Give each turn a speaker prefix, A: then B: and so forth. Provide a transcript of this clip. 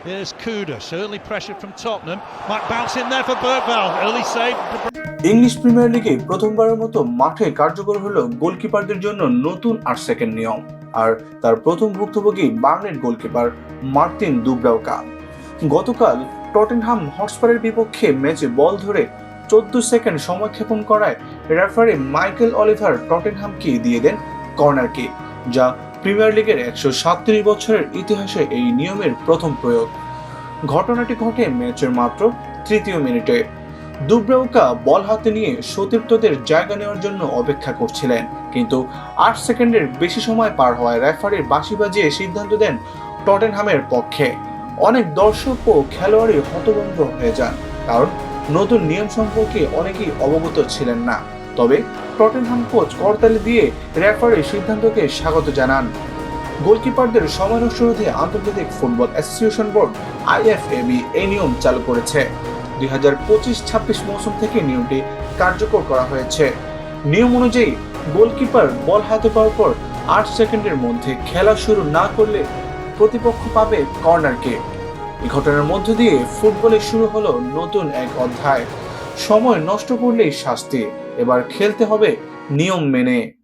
A: Here's Kudus, early pressure from Tottenham. Might bounce in there for Bergvall. Early save.
B: English Premier লিগে প্রথমবারের মতো মাঠে কার্যকর হলো গোলকিপারদের জন্য নতুন আট সেকেন্ড নিয়ম আর তার প্রথম ভুক্তভোগী বার্নের গোলকিপার মার্টিন দুব্রাউকা গতকাল টটেনহাম হটস্পারের বিপক্ষে ম্যাচে বল ধরে চোদ্দ সেকেন্ড সময়ক্ষেপণ করায় রেফারি মাইকেল অলিভার টটেনহামকে দিয়ে দেন কর্নার কিক যা প্রিমিয়ার লিগের একশো সাতত্রিশ বছরের ইতিহাসে এই নিয়মের প্রথম প্রয়োগ। ঘটনাটি ঘটে ম্যাচের মাত্র তৃতীয় মিনিটে। দুব্রাউকা বল হাতে নিয়ে সতীর্থদের জায়গা নেওয়ার জন্য অপেক্ষা করছিলেন, কিন্তু আট সেকেন্ডের বেশি সময় পার হওয়ায় রেফারির বাঁশি বাজিয়ে সিদ্ধান্ত দেন টটেনহামের পক্ষে। অনেক দর্শক ও খেলোয়াড়ই হতভম্ব হয়ে যান, কারণ নতুন নিয়ম সম্পর্কে অনেকেই অবগত ছিলেন না। তবে টটেনহাম কোচ করতালি দিয়ে রেফারির সিদ্ধান্তকে স্বাগত জানান। গোলকিপারদের সময় নষ্ট আন্তর্জাতিক ফুটবল অ্যাসোসিয়েশন বোর্ড আইএফএবি এই নিয়ম চালু করেছে। দুই হাজার পঁচিশ ছাব্বিশ মৌসুম থেকে নিয়মটি কার্যকর করা হয়েছে। নিয়ম অনুযায়ী গোলকিপার বল হাতে পাওয়ার পর আট সেকেন্ডের মধ্যে খেলা শুরু না করলে প্রতিপক্ষ পাবে কর্নারকে। এই ঘটনার মধ্য দিয়ে ফুটবলে শুরু হলো নতুন এক অধ্যায়। সময় নষ্ট করলেই শাস্তি। এবার খেলতে হবে নিয়ম মেনে।